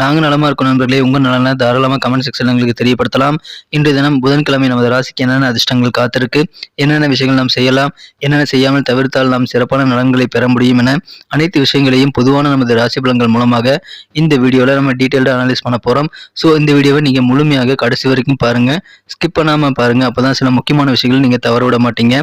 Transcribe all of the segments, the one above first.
நாங்கள் நலமா இருக்கணும் நண்பர்களே. உங்கள் நலனை தாராளமாக கமெண்ட் செக்ஷன் எங்களுக்கு தெரியப்படுத்தலாம். இன்று தினம் புதன்கிழமை நமது ராசிக்கு என்னென்ன அதிர்ஷ்டங்கள் காத்திருக்கு என்னென்ன விஷயங்கள் நாம் செய்யலாம் என்னென்ன செய்யாமல் தவிர்த்தால் நாம் சிறப்பான நலன்களை பெற முடியும் என அனைத்து விஷயங்களையும் பொதுவான நமது ராசி பலன்கள் மூலமாக இந்த வீடியோவில் நம்ம டீட்டெயில்டாக அனலைஸ் பண்ண போகிறோம் ஸோ இந்த வீடியோவை நீங்கள் முழுமையாக கடைசி வரைக்கும் பாருங்கள் ஸ்கிப் பண்ணாமல் பாருங்கள் அப்போ தான் சில முக்கியமான விஷயங்கள் நீங்கள் தவற விட மாட்டீங்க.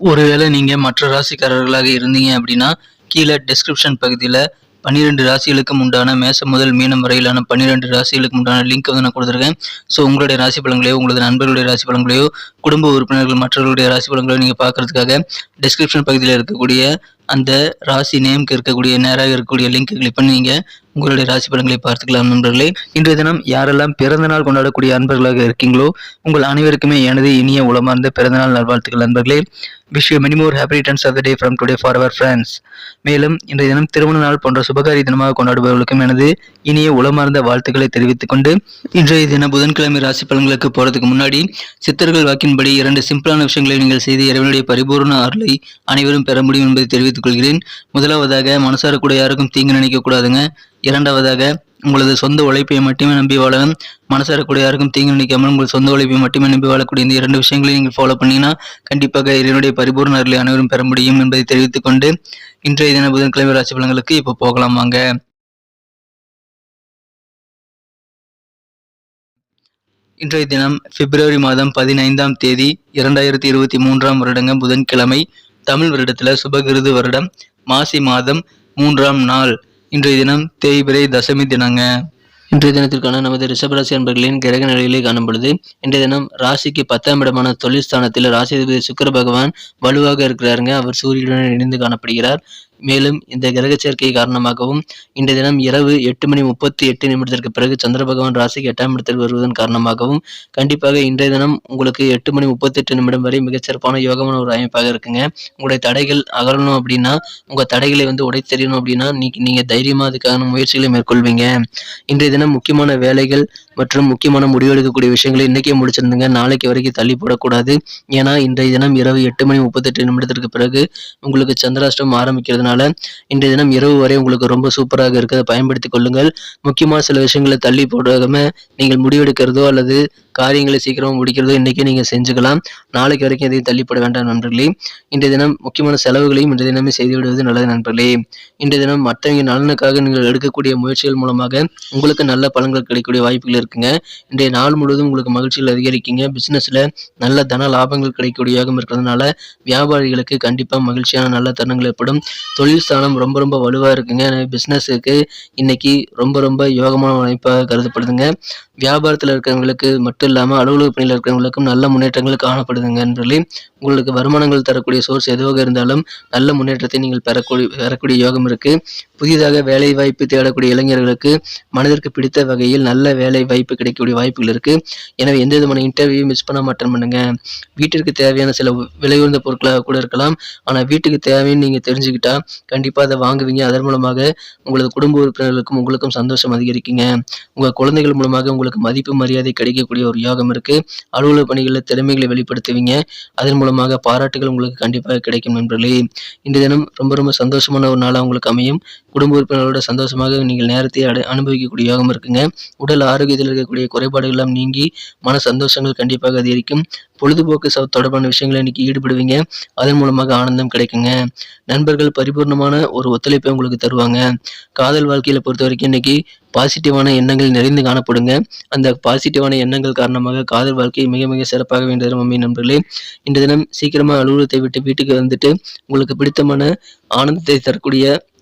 ஒருவேளை நீங்கள் மற்ற ராசிக்காரர்களாக இருந்தீங்க அப்படின்னா கீழே டிஸ்கிரிப்ஷன் பகுதியில் பன்னிரெண்டு ராசிகளுக்கும் உண்டான மேசம் முதல் மீனம் வரையிலான பன்னிரெண்டு ராசிகளுக்கு உண்டான லிங்க் வந்து நான் கொடுத்துருக்கேன். ஸோ உங்களுடைய ராசி பலன்களையோ உங்களது நண்பர்களுடைய ராசி பலன்களையோ குடும்ப உறுப்பினர்கள் மற்றவர்களுடைய ராசி பலன்களையோ நீங்கள் பார்க்கறதுக்காக டிஸ்கிரிப்ஷன் பகுதியில் இருக்கக்கூடிய அந்த ராசி நேம்க்கு இருக்கக்கூடிய நேராக இருக்கக்கூடிய லிங்க் கிளிக் பண்ணி நீங்கள் உங்களுடைய ராசி பலன்களை பார்த்துக்கலாம் நண்பர்களே. இன்றைய தினம் யாரெல்லாம் பிறந்த நாள் கொண்டாடக்கூடிய அன்பர்களாக இருக்கீங்களோ உங்கள் அனைவருக்குமே எனது இனிய உளமார்ந்த பிறந்தநாள் நல்வாழ்த்துக்கள் நண்பர்களே. Wish you many more happy returns of the day from today for our friends மேலும் இன்றைய தினம் திருமண நாள் போன்ற சுபகாரி தினமாக கொண்டாடுபவர்களுக்கும் எனது இனிய உளமார்ந்த வாழ்த்துக்களை தெரிவித்துக் கொண்டு இன்றைய தினம் புதன்கிழமை ராசி பலன்களுக்கு போறதுக்கு முன்னாடி சித்தர்கள் வாக்கின்படி இரண்டு சிம்பிளான விஷயங்களை நீங்கள் செய்து இறைவனுடைய பரிபூர்ண அருளை அனைவரும் பெற முடியும் என்பதை தெரிவித்து தெரிவித்துக் கொள்கிறேன் முதலாவதாக மனசார கூட யாருக்கும் தீங்கு நினைக்க கூடாதுங்க. இரண்டாவதாக உங்களது சொந்த உழைப்பை மட்டுமே நம்பி வாழவும் மனசார கூட யாருக்கும் தீங்கு நினைக்காமல் உங்கள் சொந்த உழைப்பை மட்டுமே நம்பி வாழக்கூடிய இந்த இரண்டு விஷயங்களையும் நீங்கள் ஃபாலோ பண்ணீங்கன்னா கண்டிப்பாக இதனுடைய பரிபூர்ண அருளை அனைவரும் பெற முடியும் என்பதை தெரிவித்துக் கொண்டு இன்றைய தின புதன்கிழமை ராசி பலன்களுக்கு இப்போ போகலாம் வாங்க. இன்றைய தினம் பிப்ரவரி மாதம் பதினைந்தாம் தேதி இரண்டாயிரத்தி இருபத்தி மூன்றாம் வருடங்க புதன்கிழமை. தமிழ் வருடத்துல சுபகிருது வருடம் மாசி மாதம் மூன்றாம் நாள். இன்றைய தினம் தேய்பிரை தசமி தினங்க. இன்றைய தினத்திற்கான நமது ரிஷபராசி அன்பர்களின் கிரக நிலையிலே காணும் பொழுது இன்றைய தினம் ராசிக்கு பத்தாம் இடமான தொழில் ஸ்தானத்தில் ராசிபதி சுக்கர பகவான் வலுவாக இருக்கிறாருங்க. அவர் சூரியனுடன் இணைந்து காணப்படுகிறார். மேலும் இந்த கிரக சேர்க்கை காரணமாகவும் இன்றைய தினம் இரவு எட்டு மணி முப்பத்தி எட்டு நிமிடத்திற்கு பிறகு சந்திர பகவான் ராசிக்கு எட்டாம் இடத்தில் வருவதன் காரணமாகவும் கண்டிப்பாக இன்றைய தினம் உங்களுக்கு எட்டு மணி முப்பத்தி எட்டு நிமிடம் வரை மிகச்சிறப்பான யோகமான ஒரு அமைப்பாக இருக்குங்க. உங்களுடைய தடைகள் அகலணும் அப்படின்னா உங்க தடைகளை வந்து உடை தெரியணும் அப்படின்னா நீங்க நீங்க தைரியமா அதுக்கான முயற்சிகளை மேற்கொள்வீங்க. இன்றைய தினம் முக்கியமான வேலைகள் மற்றும் முக்கியமான முடிவெடுக்கக்கூடிய விஷயங்களை இன்றைக்கே முடிச்சிருந்தீங்க. நாளைக்கு வரைக்கும் தள்ளி போடக்கூடாது. ஏன்னா இன்றைய தினம் இரவு எட்டு மணி முப்பத்தெட்டு நிமிடத்திற்கு பிறகு உங்களுக்கு சந்திராஷ்டம் ஆரம்பிக்கிறதுனால இன்றைய தினம் இரவு வரை உங்களுக்கு ரொம்ப சூப்பராக இருக்கிறத பயன்படுத்திக் கொள்ளுங்கள். முக்கியமாக சில விஷயங்களை தள்ளி போடாம நீங்கள் முடிவெடுக்கிறதோ அல்லது காரியங்களை சீக்கிரமாக முடிக்கிறதோ இன்னைக்கே நீங்கள் செஞ்சுக்கலாம். நாளைக்கு வரைக்கும் எதையும் தள்ளிப்பட வேண்டாம் நண்பர்களே. இன்றைய தினம் முக்கியமான செலவுகளையும் இன்றைய தினமே செய்துவிடுவது நல்லது நண்பர்களே. இன்றைய தினம் மற்றவங்க நலனுக்காக நீங்கள் எடுக்கக்கூடிய முயற்சிகள் மூலமாக உங்களுக்கு நல்ல பலன்கள் கிடைக்கக்கூடிய வாய்ப்புகள் இருக்குங்க. இன்றைய நாள் முழுவதும் உங்களுக்கு மகிழ்ச்சிகள் அதிகரிக்குங்க. பிஸ்னஸில் நல்ல தன லாபங்கள் கிடைக்கக்கூடிய யோகம் இருக்கிறதுனால வியாபாரிகளுக்கு கண்டிப்பாக மகிழ்ச்சியான நல்ல தருணங்கள் ஏற்படும். தொழில் ஸ்தானம் ரொம்ப ரொம்ப வலுவாக இருக்குங்க. பிஸ்னஸுக்கு இன்னைக்கு ரொம்ப ரொம்ப யோகமான வாய்ப்பாக கருதப்படுதுங்க. வியாபாரத்தில் இருக்கிறவங்களுக்கு மட்டும் இல்லாமல் அலுவலக பணியில் இருக்கிறவங்களுக்கும் நல்ல முன்னேற்றங்கள் காணப்படுதுங்க நண்பர்களே உங்களுக்கு வருமானங்கள் தரக்கூடிய சோர்ஸ் எதுவாக இருந்தாலும் நல்ல முன்னேற்றத்தை நீங்கள் பெறக்கூடிய பெறக்கூடிய யோகம் இருக்கு. புதிதாக வேலை வாய்ப்பு தேடக்கூடிய இளைஞர்களுக்கு மனதிற்கு பிடித்த வகையில் நல்ல வேலை வாய்ப்பு கிடைக்கக்கூடிய வாய்ப்புகள் இருக்கு. எனவே எந்த விதமான இன்டர்வியூ மிஸ் பண்ண மாட்டேன் பண்ணுங்க. வீட்டிற்கு தேவையான சில விலை உயர்ந்த பொருட்களாக கூட இருக்கலாம். ஆனால் வீட்டுக்கு தேவைன்னு நீங்கள் தெரிஞ்சுக்கிட்டா கண்டிப்பாக அதை வாங்குவீங்க. அதன் மூலமாக உங்களது குடும்ப உறுப்பினர்களுக்கும் உங்களுக்கும் சந்தோஷம் அதிகரிக்குங்க. உங்கள் குழந்தைகள் மூலமாக உங்களுக்கு மதிப்பு மரியாதை கிடைக்கக்கூடிய ஒரு யோகம் இருக்கு. அலுவலக பணிகளில் திறமைகளை வெளிப்படுத்துவீங்க. அதன் மூலமாக பாராட்டுகள் உங்களுக்கு கண்டிப்பாக கிடைக்கும் நண்பர்களே. இன்று தினம் ரொம்ப ரொம்ப சந்தோஷமான ஒரு நாளாக உங்களுக்கு அமையும். குடும்ப உறுப்பினர்களோட சந்தோஷமாக நீங்கள் நேரத்தை அடை அனுபவிக்கக்கூடிய யோகம் இருக்குங்க. உடல் ஆரோக்கியத்தில் இருக்கக்கூடிய குறைபாடுகள் எல்லாம் நீங்கி மன சந்தோஷங்கள் கண்டிப்பாக அதிகரிக்கும். பொழுதுபோக்கு ச- தொடர்பான விஷயங்களை இன்னைக்கு ஈடுபடுவீங்க. அதன் மூலமாக ஆனந்தம் கிடைக்குங்க. நண்பர்கள் பரிபூர்ணமான ஒரு ஒத்துழைப்பை உங்களுக்கு தருவாங்க. காதல் வாழ்க்கையில பொறுத்த வரைக்கும் இன்னைக்கு பாசிட்டிவான எண்ணங்கள் நிறைந்து காணப்படுங்க. அந்த பாசிட்டிவான எண்ணங்கள் காரணமாக காதல் வாழ்க்கை மிக மிக சிறப்பாக வேண்டிய மம்மி நண்பர்களே. இன்று தினம் சீக்கிரமாக அலுவலகத்தை விட்டு வீட்டுக்கு வந்துட்டு உங்களுக்கு பிடித்தமான ஆனந்தத்தை தரக்கூடிய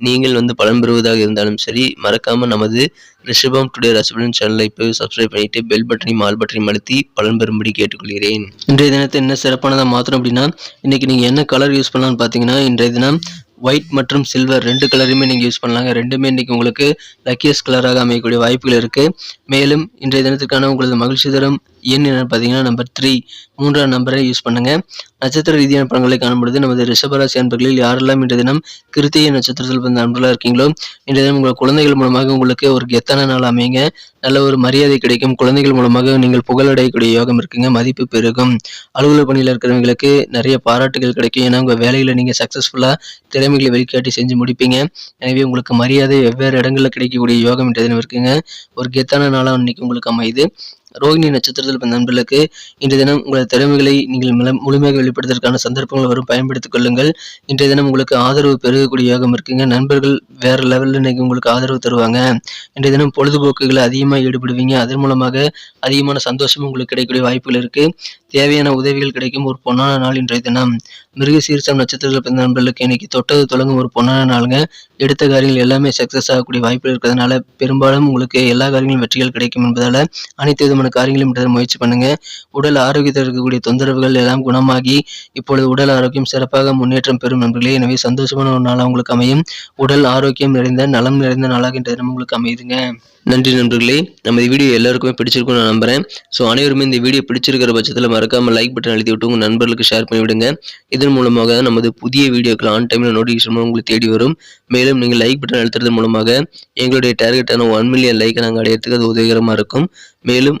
நீங்கள் வந்து பலன் பெறுவதாக இருந்தாலும் சரி மறக்காமல் நமது ரிஷபம் டுடே ரசபலன் சேனலை இப்போ சப்ஸ்கிரைப் பண்ணிட்டு பெல் பட்டனையும் ஆல் பட்டனையும் அழுத்தி பலன் பெறும்படி கேட்டுக்கொள்கிறேன். இன்றைய தினத்தை என்ன சிறப்பானதாக மாற்றணும் அப்படின்னா இன்றைக்கி நீங்கள் என்ன கலர் யூஸ் பண்ணலாம்னு பார்த்தீங்கன்னா இன்றைய தினம் ஒயிட் மற்றும் சில்வர் ரெண்டு கலருமே நீங்கள் யூஸ் பண்ணலாங்க. ரெண்டுமே இன்றைக்கி உங்களுக்கு லக்கியஸ்ட் கலராக அமையக்கூடிய வாய்ப்புகள் இருக்குது மேலும் இன்றைய தினத்திற்கான உங்களது மகிழ்ச்சி தரும் எண் என்னன்னு பார்த்தீங்கன்னா நம்பர் த்ரீ மூன்றாம் நம்பரை யூஸ் பண்ணுங்க. நட்சத்திர ரீதியான பலன்களை காணும்பொழுது நமது ரிஷபராசி அன்பர்களில் யாரெல்லாம் இன்றைய தினம் கிருத்திய நட்சத்திரத்தில் பிறந்த அன்பர்களாக இருக்கீங்களோ இன்றைய தினம் உங்கள் குழந்தைகள் மூலமாக உங்களுக்கு ஒரு கெத்தான நாள் அமையுங்க. நல்ல ஒரு மரியாதை கிடைக்கும். குழந்தைகள் மூலமாக நீங்கள் புகழடையக்கூடிய யோகம் இருக்குங்க. மதிப்பு பெருகும். அலுவலக பணியில் இருக்கிறவங்களுக்கு நிறைய பாராட்டுகள் கிடைக்கும். ஏன்னா உங்கள் வேலையில் நீங்கள் சக்ஸஸ்ஃபுல்லாக திறமைகளை வெளிக்காட்டி செஞ்சு முடிப்பீங்க. எனவே உங்களுக்கு மரியாதை வெவ்வேறு இடங்களில் கிடைக்கக்கூடிய யோகம் இன்றைய தினம் இருக்குங்க. ஒரு கெத்தான நாளாக இன்னைக்கு உங்களுக்கு அமையுது. ரோகிணி நட்சத்திரத்தில் பிறந்த நண்பர்களுக்கு இன்றைய தினம் உங்களது திறமைகளை நீங்கள் முழுமையாக வெளிப்படுத்துவதற்கான சந்தர்ப்பங்கள் வரும் பயன்படுத்திக் கொள்ளுங்கள். இன்றைய தினம் உங்களுக்கு ஆதரவு பெருகக்கூடிய யோகம் இருக்குங்க. நண்பர்கள் வேற லெவலில் இன்னைக்கு உங்களுக்கு ஆதரவு தருவாங்க. இன்றைய தினம் பொழுதுபோக்குகளை அதிகமாக ஈடுபடுவீங்க. அதன் மூலமாக அதிகமான சந்தோஷம் உங்களுக்கு கிடைக்கக்கூடிய வாய்ப்புகள் இருக்கு. தேவையான உதவிகள் கிடைக்கும். ஒரு பொன்னான நாள் இன்றைய தினம். மிருக சீர்சம் நட்சத்திரத்தில் பிறந்த நண்பர்களுக்கு இன்னைக்கு தொட்டது தொடங்கும் ஒரு பொன்னான நாளுங்க. எடுத்த காரியங்கள் எல்லாமே சக்சஸ் ஆகக்கூடிய வாய்ப்புகள் இருக்கிறதுனால பெரும்பாலும் உங்களுக்கு எல்லா காரியங்களும் வெற்றிகள் கிடைக்கும் என்பதால அனைத்து விதமான காரியங்களும் இன்றைய முயற்சி பண்ணுங்க. உடல் ஆரோக்கியத்தில் இருக்கக்கூடிய தொந்தரவுகள் எல்லாம் குணமாகி இப்பொழுது உடல் ஆரோக்கியம் சிறப்பாக முன்னேற்றம் பெறும் நண்பர்களே. எனவே சந்தோஷமான ஒரு நாளாக உங்களுக்கு அமையும். உடல் ஆரோக்கியம் நிறைந்த நலம் நிறைந்த நாளாக இன்றைய தினம் உங்களுக்கு அமையுதுங்க. நன்றி நண்பர்களே. நம்ம இந்த வீடியோ எல்லாருக்குமே பிடிச்சிருக்கும்னு நான் நம்புறேன். ஸோ அனைவருமே இந்த வீடியோ பிடிச்சிருக்கிற பட்சத்தில் மறக்காம லைக் பட்டன் அழுத்தி விட்டு உங்கள் நண்பர்களுக்கு ஷேர் பண்ணிவிடுங்க இதன் மூலமாக நமது புதிய வீடியோக்கள் ஆன் டைமில் நோட்டிஃபிகேஷன் உங்களுக்கு தேடி வரும். மேலும் நீங்கள் லைக் பட்டன் அழுத்துறது மூலமாக எங்களுடைய டார்கெட்டான ஒன் மில்லியன் லைக்கை நாங்கள் அடையிறதுக்கு அது உதவிகரமாக இருக்கும். மேலும்